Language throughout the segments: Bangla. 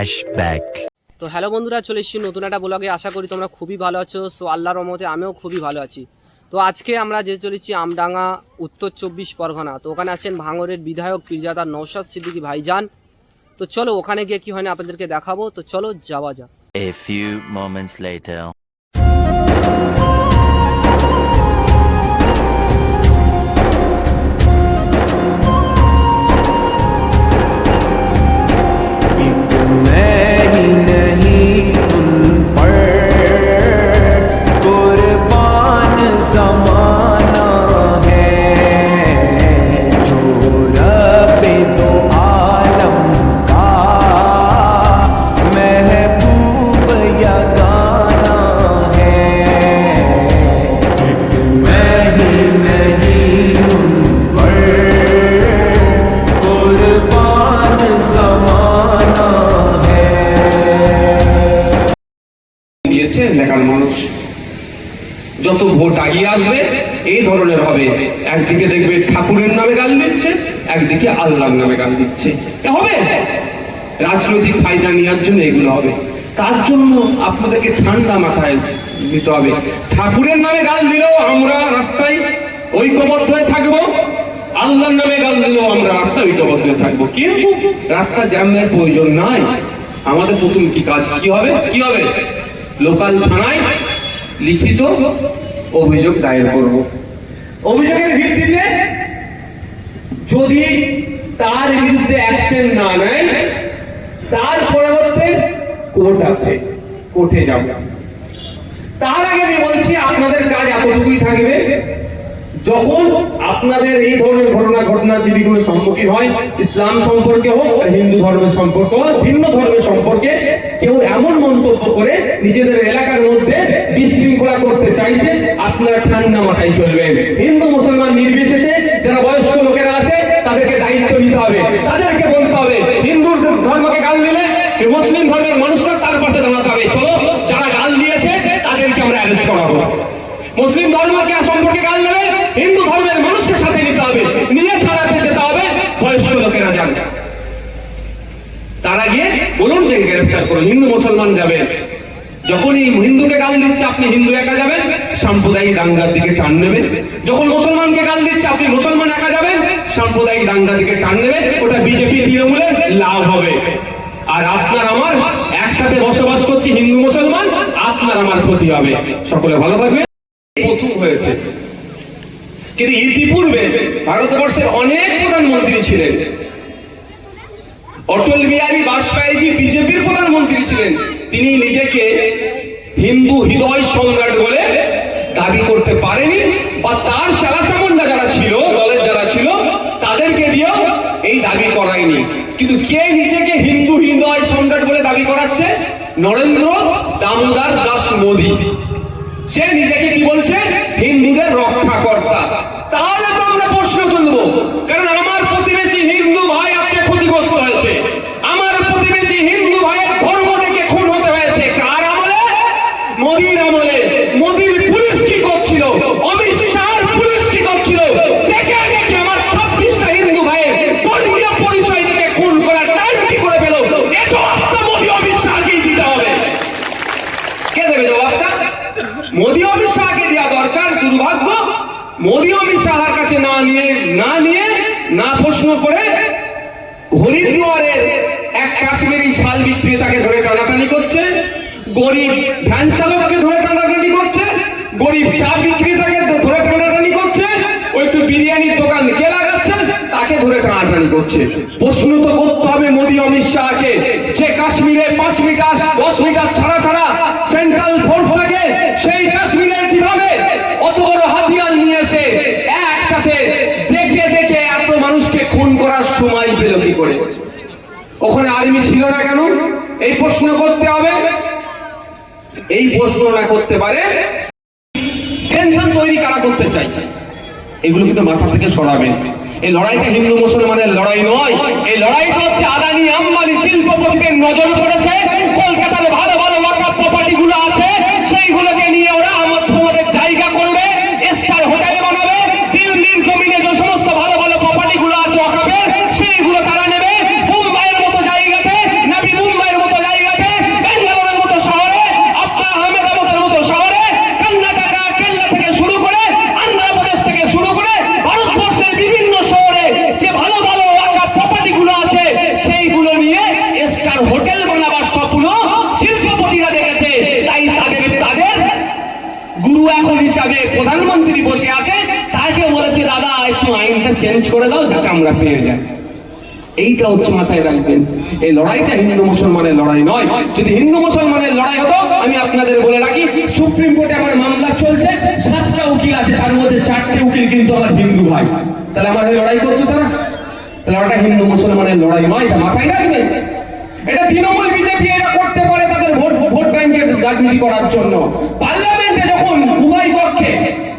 Flashback. তো হ্যালো বন্ধুরা চলে এসেছি নতুন একটা ব্লগে। আশা করি তোমরা খুবই ভালো আছো। সো আল্লাহর রহমতে আমিও খুবই ভালো আছি। তো আজকে আমরা যে চলেছি আমডাঙ্গা উত্তর চব্বিশ পরগনা। তো ওখানে আসেন ভাঙরের বিধায়ক পীরজাদা নৌশাদ সিদ্দিকী ভাইজান। তো চলো ওখানে গিয়ে কি হয় না আপনাদেরকে দেখাবো। তো চলো যাওয়া যাক। A few moments later. যত ভোট আগিয়ে আসবে, এই ধরনের হবে। একদিকে দেখবে ঠাকুরের নামে গাল দিচ্ছে, একদিকে আল্লাহর নামে গাল দিচ্ছে। হবে? রাজনৈতিক ফায়দা নেওয়ার জন্য এগুলো হবে। তার জন্য আপনাদেরকে ঠান্ডা মাথায় নিতে হবে। ঠাকুরের নামে গাল দিলেও আমরা রাস্তায় ঐক্যবদ্ধ হয়ে থাকব। আল্লাহর নামে গাল দিলেও আমরা রাস্তায় ঐক্যবদ্ধ হয়ে থাকব। কিন্তু রাস্তা জ্যামের প্রয়োজন নাই। আমাদের প্রথম কি কাজ? কি হবে? কি হবে? লোকাল থানায় লিখিত অভিযোগ দায়ের করব। অভিযোগের ভিত্তিতে যদি তার বিরুদ্ধে অ্যাকশন না নেয়, তার পরবর্তী কোর্ট আছে, কোর্টে যাব। তার আগে আমি বলছি, আপনাদের কাজ এতটুকুই থাকবে। যখন আপনাদের এই ধরনের ঘটনা ঘটনা যদি কোনো সম্মুখীন হয়, ইসলাম সম্পর্কে হোক হিন্দু ধর্মের সম্পর্কে হোক, ভিন্ন ধর্মের সম্পর্কে কেউ এমন মন্তব্য করে নিজেদের এলাকার মধ্যে বিশৃঙ্খলা করতে চাইছে, আপনারা ঠান্ডা মাথায় চলবেন। হিন্দু, মুসলমান নির্বিশেষে যারা বয়স্ক লোকেরা আছে, তাদেরকে দায়িত্ব নিতে হবে। তাদেরকে বলতে হবে, হিন্দুর ধর্মকে গাল দিলে মুসলিম ধর্মের মানুষরা তার পাশে দাঁড়াতে হবে। চলো, যারা গাল দিয়েছে, তাদেরকে আমরা অ্যারেস্ট করাবো। মুসলিম ধর্মকে সম্পর্কে গাল দেবে, হিন্দু ধর্মের মানুষকে সাথে নিতে হবে। নিয়ে ছাড়াতে যেতে হবে, বয়স্ক লোকেরা যান তারা গিয়ে বলুন যে গ্রেফতার করুন। হিন্দু, মুসলমান যাবে। যখন এই হিন্দুকে গাল দিচ্ছে, আপনি হিন্দু একা যাবেন, সাম্প্রদায়িক দাঙ্গার দিকে টান নেবেন। যখন মুসলমানকে গাল দিচ্ছে, আপনি মুসলমান একা যাবেন, সাম্প্রদায়িক দাঙ্গার দিকে টান নেবে ওটা বিজেপি তৃণমূলের লাভ হবে। আর আপনার আমার, একসাথে বসবাস করছি হিন্দু মুসলমান, আপনার আমার ক্ষতি হবে। সকলে ভালো থাকবে প্রথম হয়েছে। কিন্তু ইতিপূর্বে ভারতবর্ষের অনেক প্রধানমন্ত্রী ছিলেন। অটল বিহারী বাজপেয়ীজি বিজেপির প্রধানমন্ত্রী ছিলেন। তিনি নিজেকে হিন্দু হৃদয় সম্রাট বলে দাবি করতে পারেনি বা তার চালাচামুন্ডা যারা ছিল, দলের যারা ছিল, তাদেরকে দিয়েও এই দাবি করায়নি। কিন্তু কে নিজেকে হিন্দু হৃদয় সম্রাট বলে দাবি করাচ্ছে? নরেন্দ্র দামোদর দাস মোদী। সে নিজেকে কি বলছে? হিন্দুদের মোদী অমিত শাহর কাছে না নিয়ে না নিয়ে, না প্রশ্ন করে হরিদ্বারের এক কাশ্মীরি শাল বিক্রেতাকে ধরে টানাটানি করছে, গরিব ভ্যান চালককে ধরে টানাটানি করছে, গরিব চা বিক্রেতাকে ধরে টানাটানি করছে ওই একটু বিরিয়ানির দোকান কে লাগাচ্ছে, তাকে ধরে টানাটানি করছে। প্রশ্ন তো করতে হবে মোদী অমিত শাহকে, যে কাশ্মীরে পাঁচ মিটার, দশ মিটার ছাড়া ছাড়া সেন্ট্রাল ফোর্স থাকে সেই কাশ্মীরে কীভাবে অত বড় হাতিয়ার নিয়ে এসে একসাথে দেখে দেখে এত মানুষকে খুন করার সময় পেল কি করে ওখানে আর্মি ছিল না কেন এই প্রশ্ন করতে হবে। এই প্রশ্ন না করতে পারে টেনশন তৈরি কারা করতে চাইছে? এগুলো কিন্তু মাথা থেকে সরাবে এই লড়াইটা হিন্দু মুসলমানের লড়াই নয়। এই লড়াইটা হচ্ছে আদানি, আম্বানি শিল্পপতিদের নজর পড়েছে কলকাতার ভালো ভালো লকআপ প্রপার্টি গুলো আছে সেইগুলোকে নিয়ে ওরা আমার তোমাদের জায়গা করবে স্টার হোটেল বানাবে দিল্লির জমিনে যে সমস্ত ভালো ভালো প্রপার্টি গুলো আছে ওখানে সেইগুলো তারা নেবে মুম্বাইয়ের মতো জায়গাতে নাবি মুম্বাইয়ের মতো গুরু এখন হিসাবে প্রধানমন্ত্রী বসে আছে তাকে বলেছে দাদা একটু আইনটা চেঞ্জ করে দাও, যাতে আমরা পেয়ে যাই। এইটা হচ্ছে মাথায় রাখবেন। এই লড়াইটা হিন্দু মুসলমানের লড়াই নয়। যদি হিন্দু মুসলমানের লড়াই হতো, আমি আপনাদের বলে রাখি, সুপ্রিম কোর্টে আমার মামলা চলছে, সাতটা উকিল আছে, তার মধ্যে চারটে উকিল কিন্তু আমার হিন্দু ভাই। তাহলে আমার লড়াই করতো তারা? তাহলে ওটা হিন্দু মুসলমানের লড়াই নয়, এটা মাথায় রাখবেন এটা তৃণমূল বিজেপি এটা করতে পারে তাদের ভোট ভোট ব্যাংকের রাজনীতি করার জন্য। পার্লামেন্টে যখন উভয় পক্ষে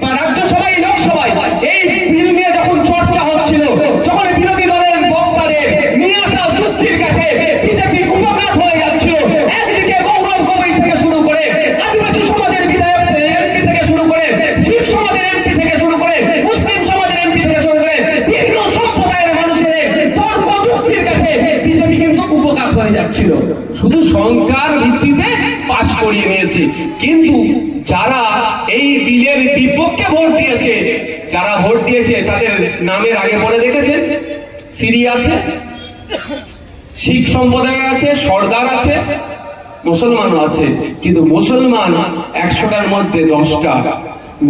বা রাজ্যসভায় লোকসভায় এই বিল নিয়ে যখন চর্চা হচ্ছিল যখন বিরোধী দলের বক্তাদের নিয়ে আসা যুক্তির কাছে বিজেপি কুপকাত হয়ে যাচ্ছিল একদিকে গৌরব গগৈ থেকে শুরু করে আদিবাসী সমাজের বিধায়ক এমপি থেকে শুরু করে শিখ সমাজের এমপি থেকে শুরু করে মুসলিম সমাজের এমপি থেকে শুরু করে বিভিন্ন সম্প্রদায়ের মানুষের তর্ক যুক্তির কাছে বিজেপি কিন্তু কুপকাত হয়ে যাচ্ছিল শুধু সংখ্যার ভিত্তিতে পাশ করিয়ে কিন্তু যারা এই বিলের বিপক্ষে ভোট দিয়েছে, যারা ভোট দিয়েছে, তাদের নামের আগে পড়ে দেখেছেন সিরি আছে, শিখ সম্প্রদায় আছে, সর্দার আছে, মুসলমানও আছে। কিন্তু মুসলমান একশোটার মধ্যে দশটা।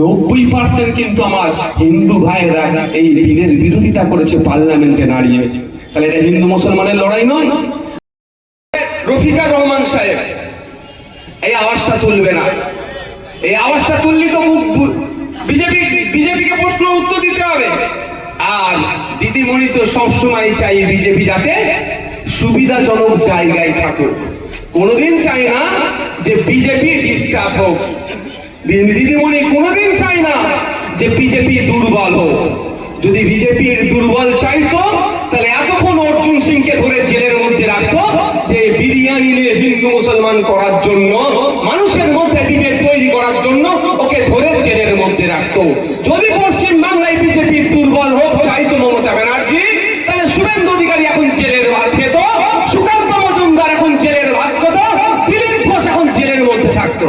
নব্বই পার্সেন্ট কিন্তু আমার হিন্দু ভাইয়েরা এই বিলের বিরোধিতা করেছে পার্লামেন্টে দাঁড়িয়ে। তাহলে এটা হিন্দু মুসলমানের লড়াই নয়। রফিকা রহমান সাহেব এই আওয়াজটা তুলবে না। এই আওয়াজটা তুললি তো বিজেপি, বিজেপিকে প্রশ্ন উত্তর দিতে হবে। আর দিদিমণি তো সবসময় চাই বিজেপি যাতে সুবিধাজনক জায়গায় থাকুক। কোনোদিন চাই না যে বিজেপি ডিস্টার্ব হোক। দিদিমণি কোনোদিন চাই না যে বিজেপি দুর্বল হোক। যদি বিজেপির দুর্বল চাইতো, তাহলে এতক্ষণ অর্জুন সিংকে ধরে জেলের মধ্যে রাখতো যে বিরিয়ানি নিয়ে হিন্দু মুসলমান করার জন্য, মানুষের মধ্যে বিভেদ তৈরি করার জন্য ওকে ধরে জেলের মধ্যে রাখতো। যদি পশ্চিম বাংলায় বিজেপির দুর্বল হোক, চাইতো মমতা ব্যানার্জি, তাহলে শুভেন্দু অধিকারী এখন জেলের ভাত খেত, সুকান্ত মজুমদার এখন জেলের ভাত খেত, দিলীপ ঘোষ এখন জেলের মধ্যে থাকতো।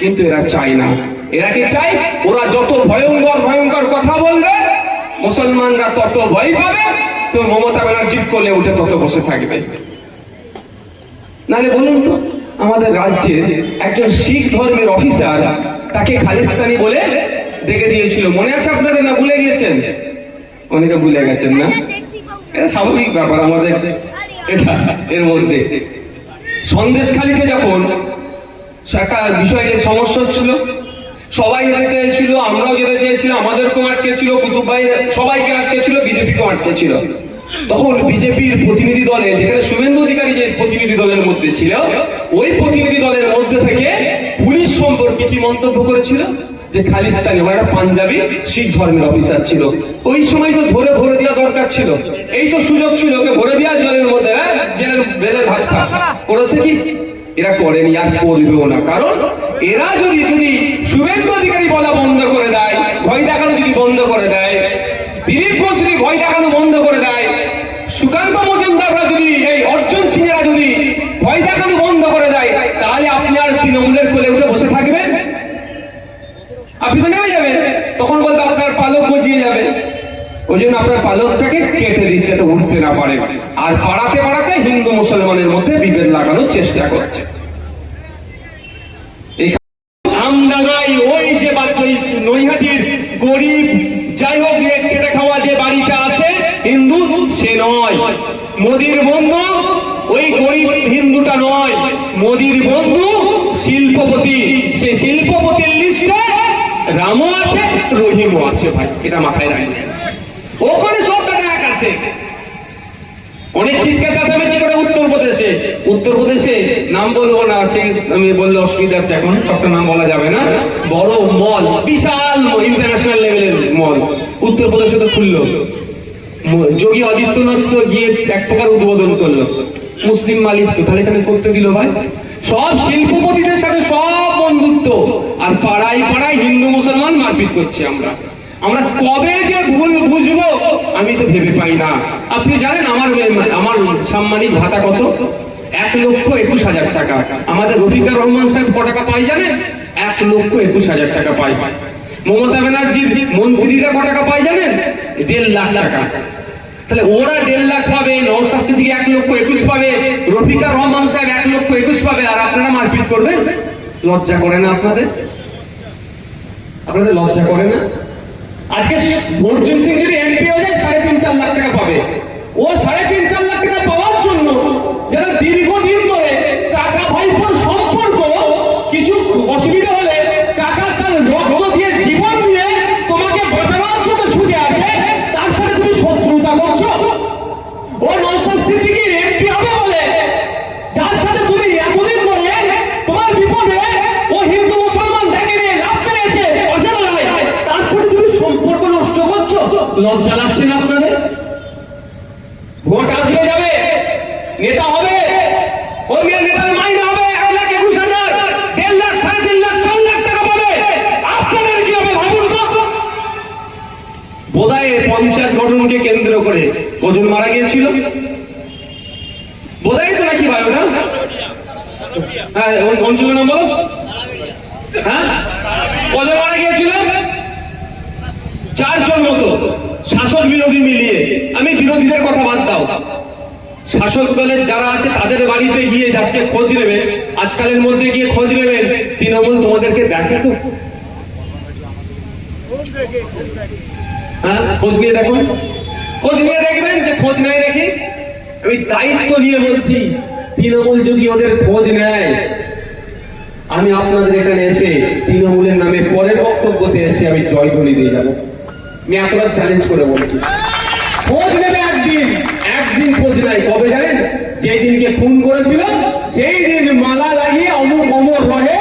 কিন্তু এরা চায় না। এরা কি চাই ওরা যত ভয়ঙ্কর ভয়ঙ্কর কথা বলবে, মুসলমানরা তত ভয় পাবে, তো মমতা ব্যানার্জি কোলে উঠে তত বসে থাকবে। নাহলে বলুন তো, আমাদের রাজ্যে একজন শিখ ধর্মের অফিসার তাকে খালিস্তানি বলে দেখে দিয়েছিল। মনে আছে আপনাদের না ভুলে গিয়েছেন? অনেকে ভুলে গেছেন না? এটা স্বাভাবিক ব্যাপার আমাদের, এটা এর মধ্যে। সন্দেশখালিতে যখন একটা বিষয় সমস্যা ছিল সবাই যেতে চেয়েছিল, আমরাও যেতে চেয়েছিলাম, আমাদেরকেও আটকে ছিল, কুতুব ভাই সবাইকে আটকে ছিল, বিজেপিকেও আটকে ছিল। তখন বিজেপির প্রতিনিধি দলে, যেখানে শুভেন্দু অধিকারী যে প্রতিনিধি দলের মধ্যে ছিল, ওই প্রতিনিধি দলের মধ্যে থেকে পুলিশ সম্পর্কে কি মন্তব্য করেছিল? যে খালিস্তানি ওরা একটা পাঞ্জাবি শিখ ধর্মের অফিসার ছিল। ওই সময় তো ধরে ভরে দেওয়া দরকার ছিল। এই তো সুযোগ ছিল, ওকে ভরে দেওয়া জলের মধ্যে হ্যাঁ? জেলের বেলের খা। করেছে কি? এরা করেনি, আর করবেও না। কারণ এরা যদি যদি শুভেন্দু অধিকারী বলা বন্ধ করে দেয়, ভয় দেখানো যদি বন্ধ করে দেয়, দিলীপ ঘোষ যদি ভয় দেখানো বন্ধ করে দেয় সুকান্ত মজুমদাররা যদি এই অর্জুন সিংরা যদি ভয় দেখানো বন্ধ করে দেয়, তাহলে আপনি আর তৃণমূলের কোলে উঠে বসে থাকবেন? আপনি তো নেমে যাবেন। তখন বলবে আপনার পালক গজিয়ে যাবে। ওই জন্য আপনার পালকটাকে কেটে দিচ্ছে, তো উঠতে না পারে। আর পাড়াতে পাড়াতে হিন্দু মুসলমানের মধ্যে বিভেদ লাগানোর চেষ্টা করছে। আছে ভাই, এটা মাথায় ওখানে এক আছে। অনেক চিৎকার চাচামেচি করে উত্তরপ্রদেশে। উত্তরপ্রদেশে নাম বলব না, সে আমি বললে অসুবিধা এখন, সবটা নাম বলা যাবে না। বড় মল, বিশাল ইন্টারন্যাশনাল লেভেলের মল। উত্তরপ্রদেশে তো খুললো। যোগী আদিত্যনাথ তো গিয়ে এক প্রকার উদ্বোধন করল। মুসলিম মালিক তো, তাহলে এখানে করতে দিল ভাই। সব শিল্পপতিদের সাথে সব বন্ধুত্ব আর পাড়ায় পাড়ায় হিন্দু মুসলমান মারপিট করছি আমরা। আমরা কবে যে ভুল বুঝব, আমি তো ভেবে পাই না। আপনি জানেন আমার আমার সাম্মানিক ভাতা কত? এক লক্ষ একুশ হাজার টাকা। আমাদের রফিকার রহমান সাহেব ক টাকা পাই জানেন? এক লক্ষ একুশ হাজার টাকা পাই মমতা ব্যানার্জির মন্ত্রীরা ক টাকা পাই জানেন? দেড় লাখ টাকা। তাহলে ওরা দেড় লাখ পাবে নৌশাস্তি দিকে এক লক্ষ একুশ পাবে রফিকা রহমান সাহেব এক লক্ষ একুশ পাবে, আর আপনারা মারপিট করবেন? লজ্জা করে না আপনাদের? আপনাদের লজ্জা করে না? আজকে অর্জুন সিং যদি এমপি হয়ে যায়, সাড়ে তিন চার লাখ টাকা পাবে। ও সাড়ে তিন চার লাখ টাকা পাওয়ার জন্য যারা দীর্ঘদিন ধরে কাকা ভাইপোর সম্পর্ক কিছু অসুবিধা হলে কাকা তার রক্ত দিয়ে জীবন দিয়ে তোমাকে বাঁচানোর জন্য ছুটে আসে তার সাথে তুমি শত্রুতা করছ ও নৌসাদ সিদ্দিকী এমপি হবে বলে যার সাথে তুমি এতদিন ধরে তোমার বিপদে ও হিন্দু মুসলমান দেখে নিয়ে লাভ পেরে এসে পাশে দাঁড়ায় তার সাথে তুমি সম্পর্ক নষ্ট করছ লজ্জা লাগছে না আপনাদের ভোট আসবে যাবে নেতা হবে কর্মীর নেতার মাইনে হবে এক লাখ একুশ হাজার দেড় লাখ সাড়ে তিন লাখ চার লাখ টাকা পাবে আপনাদের কি হবে ভাবুন তো বোধহয় পঞ্চায়েত গঠনকে কেন্দ্র করে কজন মারা গিয়েছিল? বোধহয় তো নাকি ভাই ওটা? হ্যাঁ ওই অঞ্চলের নাম বলো? হ্যাঁ? কজন মারা গিয়েছিল? চারজন মতো। শাসক বিরোধী মিলিয়ে। আমি বিরোধীদের কথা বাদ দাও। শাসক দলের যারা আছে, তাদের বাড়িতে গিয়ে আজকে খোঁজ নেবেন আজকালের মধ্যে গিয়ে খোঁজ নেবেন তৃণমূল তোমাদেরকে দেখে তো। হ্যাঁ খোঁজ নিয়ে দেখুন। খোঁজ নিয়ে দেখবেন যে খোঁজ নেয় নাকি? আমি দায়িত্ব নিয়ে বলছি, তৃণমূল যদি ওদের খোঁজ নেয়, আমি আপনাদের এখানে এসে তৃণমূলের নামে পরের বক্তব্যতে এসে আমি জয়ধ্বনি দিয়ে যাব আমি এতটা চ্যালেঞ্জ করে বলছি। খোঁজ নেবে একদিন একদিন খোঁজ নাই কবে জানেন? যেই দিনকে ফোন করেছিল, সেই দিন মালা লাগিয়ে অমুক অমর রহে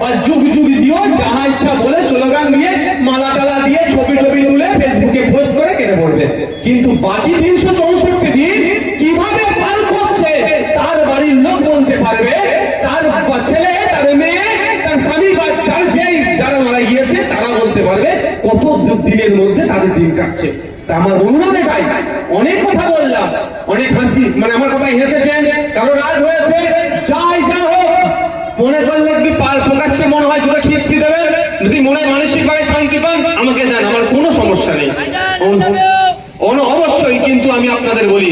বা যুগ যুগ জিও, যাহা ইচ্ছা বলে স্লোগান দিয়ে মালা টালা দিয়ে ছবি টবি তুলে ফেসবুকে পোস্ট করে কেটে পড়বে কিন্তু বাকি তিনশো চৌষট্টি দিন কীভাবে পার করছে তার বাড়ির লোক বলতে পারবে তার বা- ছেলে তার মেয়ে তার স্বামী বা যার যেই যারা মারা গিয়েছে তারা বলতে পারবে কত দিনের মধ্যে তাদের দিন কাটছে। তা আমার অনুরোধ এটাই অনেক কথা বললাম, অনেক হাসি মানে আমার কথায় হেসেছেন, কারও রাগ হয়েছে, যাই যা হোক, মনে করলে কি পার প্রকাশ্যে মনে হয় তোরা খিস্তি দেবে যদি মনে মানসিক ভাবে শান্তি পান, আমাকে দেন, আমার কোনো সমস্যা নেই। অবশ্যই কিন্তু আমি আপনাদের বলি,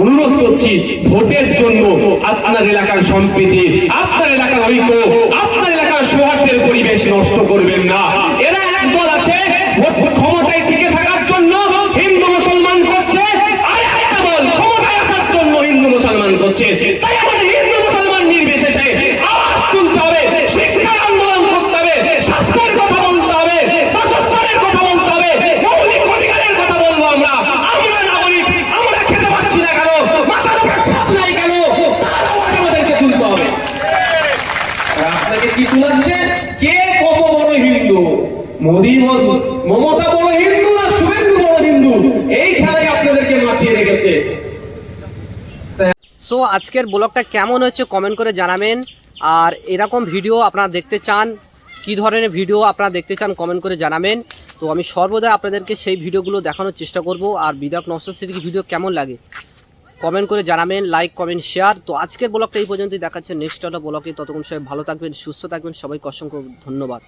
অনুরোধ করছি, ভোটের জন্য আপনার এলাকার সম্প্রীতি, আপনার এলাকার ঐক্য, আপনার এলাকার সৌহার্দ্যের পরিবেশ নষ্ট করবেন না। এরা ভোট ক্ষমতায় টিকে থাকার জন্য হিন্দু মুসলমান করছে আর একটা দল ক্ষমতায় আসার জন্য হিন্দু মুসলমান করছে তাই আমাদের হিন্দু মুসলমান নির্বিশেষে আওয়াজ তুলতে হবে শিক্ষার আন্দোলন করতে হবে স্বাস্থ্যের কথা বলতে হবে বাসস্থানের কথা বলতে হবে মৌলিক অধিকারের কথা বলব আমরা আমরা নাগরিক আমরা খেতে পাচ্ছি না কেন মাথার উপর ছাদ নাই কেন তার আওয়াজ আমাদেরকে তুলতে হবে আর আপনাকে কি শোনাচ্ছে কে কত বড় হিন্দু মোদী বড় মমতা বড় হিন্দু না শুভেন্দু বড় হিন্দু এই খেলায় আপনাদেরকে মাতিয়ে রেখেছে সো আজকের ব্লগটা কেমন হয়েছে কমেন্ট করে জানাবেন। আর এরকম ভিডিও আপনারা দেখতে চান, কি ধরনের ভিডিও আপনারা দেখতে চান কমেন্ট করে জানাবেন। তো আমি সর্বদা আপনাদেরকে সেই ভিডিওগুলো দেখানোর চেষ্টা করব। আর বিধায়ক নষ্ট স্মৃতির ভিডিও কেমন লাগে কমেন্ট করে জানাবেন লাইক কমেন্ট শেয়ার তো আজকের ব্লগটা এই পর্যন্তই। দেখাচ্ছে নেক্সট একটা ব্লগে। ততক্ষণ সবাই ভালো থাকবেন, সুস্থ থাকবেন। সবাইকে অসংখ্য ধন্যবাদ।